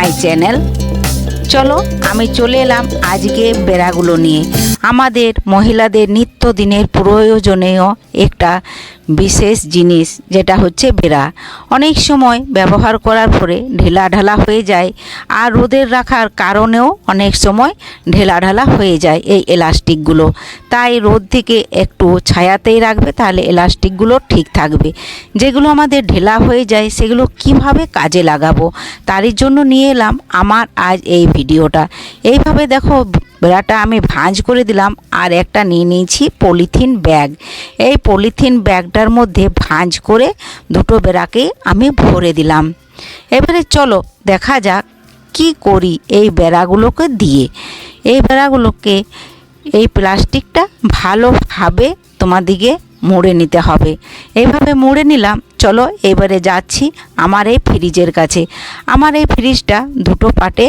My channel. চলো আমি চলে এলাম আজকে বেড়াগুলো নিয়ে। আমাদের মহিলাদের নিত্যদিনের প্রয়োজনীয় একটা বিশেষ জিনিস, যেটা হচ্ছে বেড়া। অনেক সময় ব্যবহার করার পরে ঢেলা ঢালা হয়ে যায়, আর রোদের রাখার কারণেও অনেক সময় ঢেলা ঢালা হয়ে যায় এই এলাস্টিকগুলো। তাই রোদ থেকে একটু ছায়াতেই রাখবে, তাহলে এলাস্টিকগুলো ঠিক থাকবে। যেগুলো আমাদের ঢেলা হয়ে যায়, সেগুলো কীভাবে কাজে লাগাবো, তারই জন্য নিয়ে এলাম আমার আজ এই ভিডিওটা। এইভাবে দেখো বেড়াটা আমি ভাঁজ করে দিলাম আর একটা নিয়ে নিয়েছি পলিথিন ব্যাগ। এই পলিথিন ব্যাগটার মধ্যে ভাঁজ করে দুটো বেড়াকে আমি ভরে দিলাম। এবারে চলো দেখা যাক কি করি এই বেড়াগুলোকে দিয়ে। এই বেড়াগুলোকে এই প্লাস্টিকটা ভালোভাবে তোমাদিকে মুড়ে নিতে হবে। এইভাবে মুড়ে নিলাম। চলো এবারে যাচ্ছি আমার এই ফ্রিজের কাছে। আমার এই ফ্রিজটা দুটো পার্টে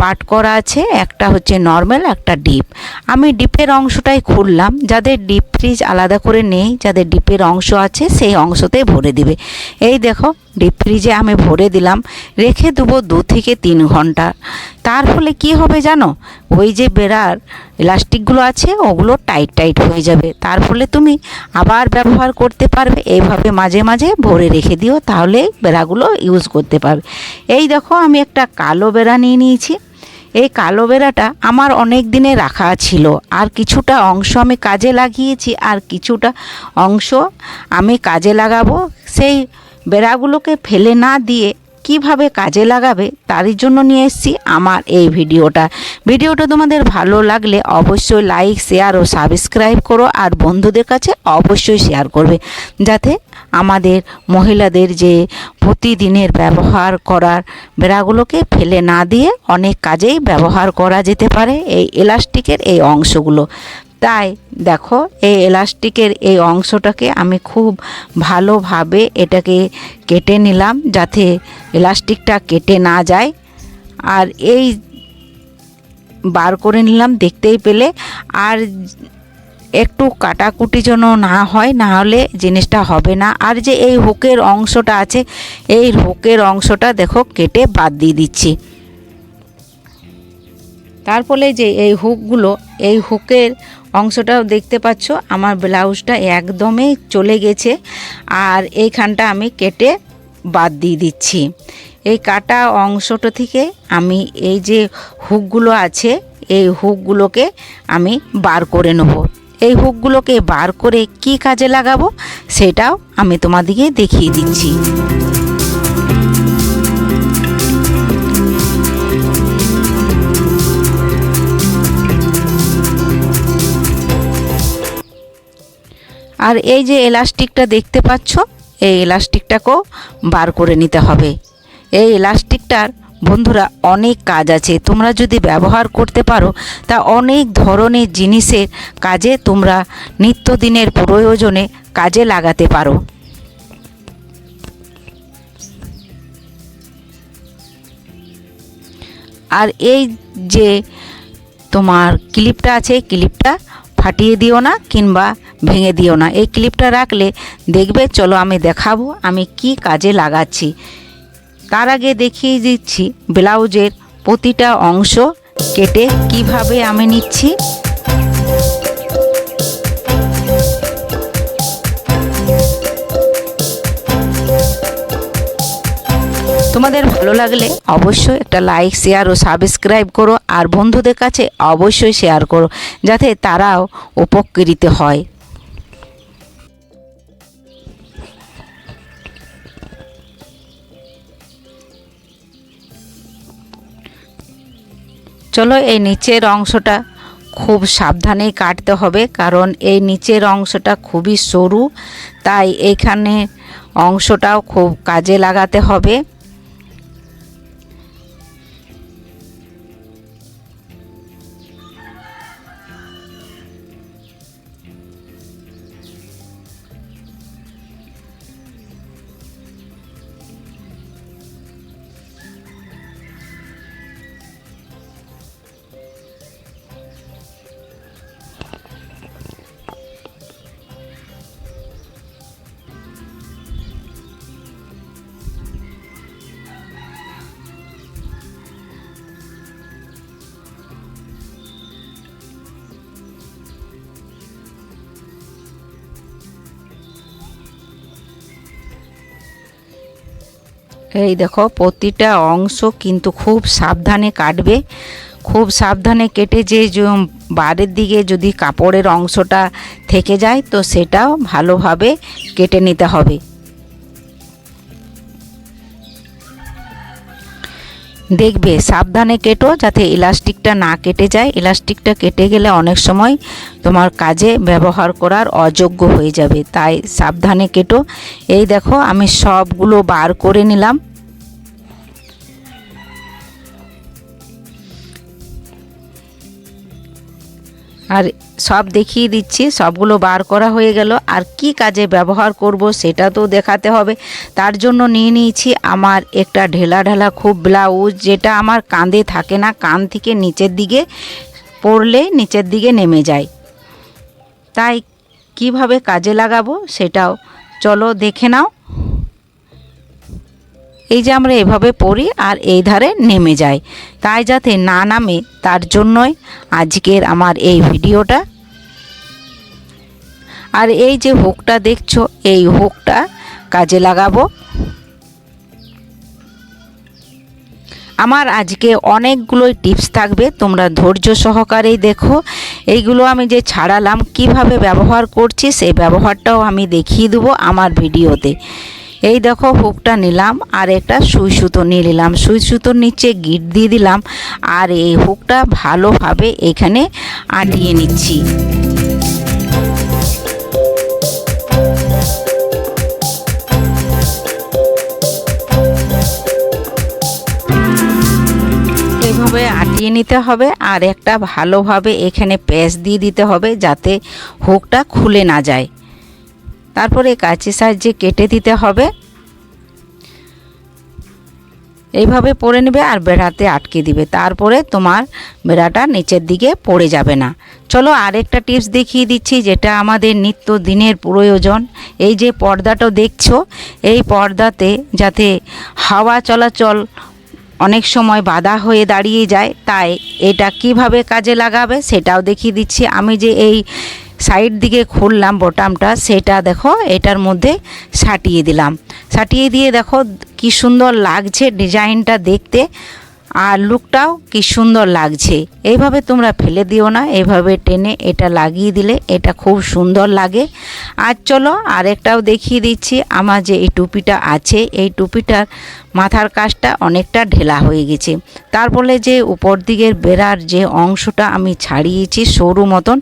পার্ট করা আছে, একটা হচ্ছে নর্মাল একটা ডিপ আমি ডিপের অংশটাই খুললাম, যাদের ডিপ ফ্রিজ আলাদা করে নেই, যাদের ডিপের অংশ আছে, সেই অংশতে ভরে দিবে। এই দেখো ডিপ ফ্রিজে আমি ভরে দিলাম, রেখে দেবো দু থেকে তিন ঘণ্টা। তার ফলে কি হবে জানো? ওই যে বেড়ার ইলাস্টিকগুলো আছে, ওগুলো টাইট টাইট হয়ে যাবে। তার ফলে তুমি আবার ব্যবহার করতে পারবে এইভাবে মাঝে মাঝে ভরে রেখে দিও, তাহলে বেড়াগুলো ইউজ করতে পারবে। এই দেখো, আমি একটা কালো বেড়া নিয়ে নিয়েছি। এই কালো বেড়াটা আমার অনেক দিনে রাখা ছিল। আর কিছুটা অংশ আমি কাজে লাগিয়েছি, আর কিছুটা অংশ আমি কাজে লাগাবো। সেই বেড়াগুলোকে ফেলে না দিয়ে কীভাবে কাজে লাগাবে তারই জন্য নিয়ে এসেছি আমার এই ভিডিওটা। ভিডিওটা তোমাদের ভালো লাগলে অবশ্যই লাইক, শেয়ার ও সাবস্ক্রাইব করো আর বন্ধুদের কাছে অবশ্যই শেয়ার করবে যাতে আমাদের মহিলাদের যে প্রতিদিনের ব্যবহার করার বেড়াগুলোকে ফেলে না দিয়ে অনেক কাজেই ব্যবহার করা যেতে পারে এই এলাস্টিকের এই অংশগুলো। তাই দেখো, এই এলাস্টিকের এই অংশটাকে আমি খুব ভালোভাবে এটাকে কেটে নিলাম যাতে এলাস্টিকটা কেটে না যায়। আর এই বার করে নিলাম দেখতেই পেলে। আর একটু কাটাকুটি যেন না হয়, না হলে জিনিসটা হবে না। আর যে এই হুকের অংশটা আছে, এই হুকের অংশটা দেখো কেটে বাদ দিয়ে দিচ্ছি। তার ফলে যে এই হুকগুলো, এই হুকের অংশটাও দেখতে পাচ্ছ, আমার ব্লাউজটা একদমই চলে গেছে। আর এইখানটা আমি কেটে বাদ দিয়ে দিচ্ছি। এই কাটা অংশটা থেকে আমি এই যে হুকগুলো আছে, এই হুকগুলোকে আমি বার করে নেব। এই হুকগুলোকে বার করে কি কাজে লাগাবো, সেটাও আমি তোমাদিকে দেখিয়ে দিচ্ছি। আর এই যে এলাস্টিকটা দেখতে পাচ্ছ, এই এলাস্টিকটাকেও বার করে নিতে হবে। এই এলাস্টিকটার বন্ধুরা অনেক কাজ আছে। তোমরা যদি ব্যবহার করতে পারো, তা অনেক ধরনের জিনিসের কাজে তোমরা নিত্যদিনের প্রয়োজনে কাজে লাগাতে পারো। আর এই যে তোমার ক্লিপটা আছে ক্লিপটা ফাটিয়ে দিও না, কিংবা ভেঙে দিও না। এই ক্লিপটা রাখলে দেখবে, চলো আমি দেখাবো, আমি কি কাজে লাগাচ্ছি। তার আগে দেখিয়ে দিচ্ছি ব্লাউজের প্রতিটা অংশ কেটে কীভাবে আমি নিচ্ছি। তোমাদের ভালো লাগলে অবশ্যই একটা লাইক শেয়ার ও সাবস্ক্রাইব করো। আর বন্ধুদের কাছে অবশ্যই শেয়ার করো, যাতে তারাও উপকৃত হয়। চলো এই নিচের অংশটা খুব সাবধানেই কাটতে হবে, কারণ এই নিচের অংশটা খুবই সরু, তাই এইখানে অংশটাও খুব কাজে লাগাতে হবে। এই দেখো, প্রতিটা অংশ কিন্তু খুব সাবধানে কাটবে। খুব সাবধানে কেটে যে বারের দিকে যদি কাপড়ের অংশটা থেকে যায়, তো সেটাও ভালোভাবে কেটে নিতে হবে। দেখবে, সাবধানে কেটো যাতে ইলাস্টিকটা না কেটে যায়। ইলাস্টিকটা কেটে গেলে অনেক সময় তোমার কাজে ব্যবহার করার অযোগ্য হয়ে যাবে। তাই সাবধানে কেটো। এই দেখো, আমি সবগুলো বার করে নিলাম। আর সব দেখিয়ে দিচ্ছি, সবগুলো বার করা হয়ে গেল। আর কি কাজে ব্যবহার করব সেটা তো দেখাতে হবে। তার জন্য নিয়ে নিয়েছি আমার একটা ঢেলা ঢেলা খুব ব্লাউজ, যেটা আমার কাঁধে থাকে না, কান থেকে নিচের দিকে পড়লে নিচের দিকে নেমে যায়। তাই কীভাবে কাজে লাগাবো সেটাও, চলো দেখে নাও। এই যে আমরা এভাবে পড়ি আর এই ধারে নেমে যায় তাই যাতে না নামে, তার জন্যই আজকের আমার এই ভিডিওটা। আর এই যে হুকটা দেখছ, এই হুকটা কাজে লাগাবো। আমার আজকে অনেকগুলোই টিপস থাকবে, তোমরা ধৈর্য সহকারেই দেখো। এইগুলো আমি যে ছাড়ালাম, কীভাবে ব্যবহার করছি, সেই ব্যবহারটাও আমি দেখিয়ে দেবো আমার ভিডিওতে। এই দেখো হুকটা নিলাম আর একটা সুই সুতো নিয়ে নিলাম। সুই সুতোর নিচে গিট দিয়ে দিলাম আর এই হুকটা ভালোভাবে এখানে আটিয়ে নিচ্ছি। আটিয়ে নিতে হবে আর একটা ভালোভাবে এখানে প্যাচ দিয়ে দিতে হবে যাতে হুকটা খুলে না যায়। তারপরে কাঁচি সাহায্যে কেটে দিতে হবে। এইভাবে পরে নেবে আর বেড়াতে আটকে দিবে। তারপরে তোমার বেড়াটা নিচের দিকে পড়ে যাবে না। চলো আরেকটা টিপস দেখিয়ে দিচ্ছি, যেটা আমাদের নিত্য দিনের প্রয়োজন। এই যে পর্দাটা দেখছ, এই পর্দাতে যাতে হাওয়া চলাচল অনেক সময় বাধা হয়ে দাঁড়িয়ে যায়, তাই এটা কীভাবে কাজে লাগাবে সেটাও দেখিয়ে দিচ্ছি। আমি যে এই সাইড দিকে খুললাম বটামটা সেটা দেখো, এটার মধ্যে সাটিয়ে দিলাম। সাটিয়ে দিয়ে দেখো কি সুন্দর লাগছে ডিজাইনটা দেখতে। আর লুকটাও কি সুন্দর লাগছে। এইভাবে তোমরা ফেলে দিও না, এইভাবে টেনে এটা লাগিয়ে দিলে এটা খুব সুন্দর লাগে। আর চলো আরেকটাও দেখিয়ে দিচ্ছি, আমার যে এই টুপিটা আছে, এই টুপিটার মাথার কাজটা অনেকটা ঢেলা হয়ে গেছে। তারপরে যে উপর দিকের বেড়ার যে অংশটা আমি ছাড়িয়েছি সরু মতন,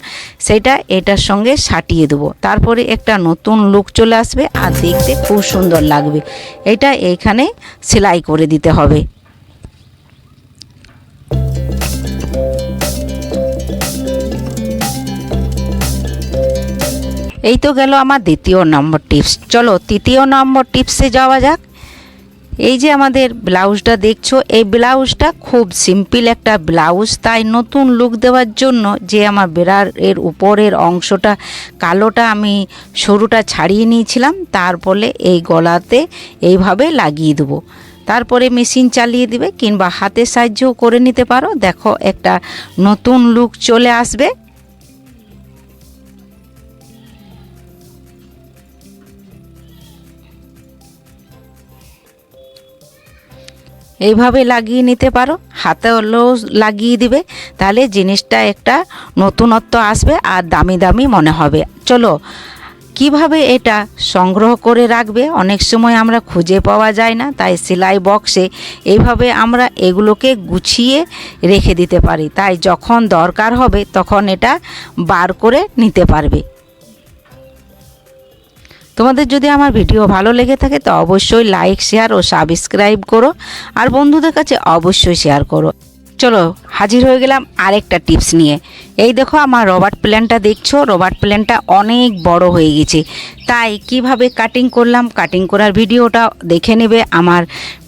সেটা এটার সঙ্গে সাটিয়ে দেবো। তারপরে একটা নতুন লুক চলে আসবে আর দেখতে খুব সুন্দর লাগবে। এটা এইখানে সেলাই করে দিতে হবে। এই তো গেল আমার দ্বিতীয় নম্বর টিপস চলো, তৃতীয় নম্বর টিপসে যাওয়া যাক। এই যে আমাদের ব্লাউজটা দেখছ, এই ব্লাউজটা খুব সিম্পল একটা ব্লাউজ। তাই নতুন লুক দেওয়ার জন্য যে আমার বেড়ার এর উপরের অংশটা, কালোটা আমি সরুটা ছাড়িয়ে নিয়েছিলাম তারপরে এই গলাতে এইভাবে লাগিয়ে দেবো। তারপরে মেশিন চালিয়ে দিবে, কিংবা হাতের সাহায্যও করে নিতে পারো। দেখো একটা নতুন লুক চলে আসবে। এইভাবে লাগিয়ে নিতে পারো। হাতে হলেও লাগিয়ে দিবে। তাহলে জিনিসটা একটা নতুনত্ব আসবে আর দামি দামি মনে হবে। চলো, কীভাবে এটা সংগ্রহ করে রাখবে? অনেক সময় আমরা খুঁজে পাওয়া যায় না, তাই সেলাই বক্সে এইভাবে আমরা এগুলোকে গুছিয়ে রেখে দিতে পারি। তাই যখন দরকার হবে, তখন এটা বার করে নিতে পারবে। তোমাদের যদি আমার ভিডিও ভালো লেগে থাকে, তো অবশ্যই লাইক শেয়ার ও সাবস্ক্রাইব করো। আর বন্ধুদের কাছে অবশ্যই শেয়ার করো। চলো হাজির হয়ে গেলাম আরেকটা টিপস নিয়ে। এই দেখো আমার রবার্ট প্ল্যানটা দেখছ? রবার্ট প্ল্যানটা অনেক বড় হয়ে গেছে। তাই কীভাবে কাটিং করলাম? কাটিং করার ভিডিওটা দেখে নেবে আমার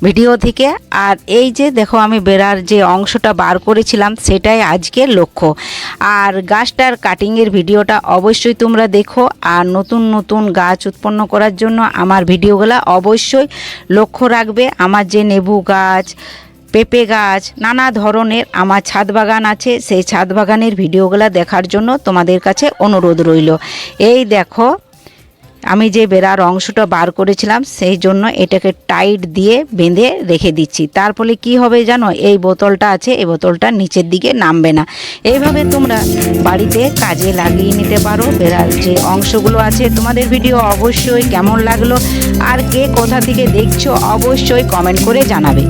ভিডিও থেকে। আর এই যে দেখো আমি বেড়ার যে অংশটা বার করেছিলাম, সেটাই আজকের লক্ষ্য। আর গাছটার কাটিংয়ের ভিডিওটা অবশ্যই তোমরা দেখো। আর নতুন নতুন গাছ উৎপন্ন করার জন্য আমার ভিডিওগুলো অবশ্যই লক্ষ্য রাখবে। আমার যে নেবু গাছ পেঁপে গাছ, নানা ধরনের আমার ছাদ বাগান আছে, সেই ছাদ বাগানের ভিডিওগুলো দেখার জন্য তোমাদের কাছে অনুরোধ রইল। এই দেখো, আমি যে বেড়ার অংশটা বার করেছিলাম, সেই জন্য এটাকে টাইট দিয়ে বেঁধে রেখে দিচ্ছি। তার ফলে কি হবে জানো, এই বোতলটা আছে, এই বোতলটা নিচের দিকে নামবে না। এইভাবে তোমরা বাড়িতে কাজে লাগিয়ে নিতে পারো। বেড়ার যে অংশগুলো আছে, তোমাদের ভিডিও অবশ্যই কেমন লাগল, আর কে কোথা থেকে দেখছ, অবশ্যই কমেন্ট করে জানাবে।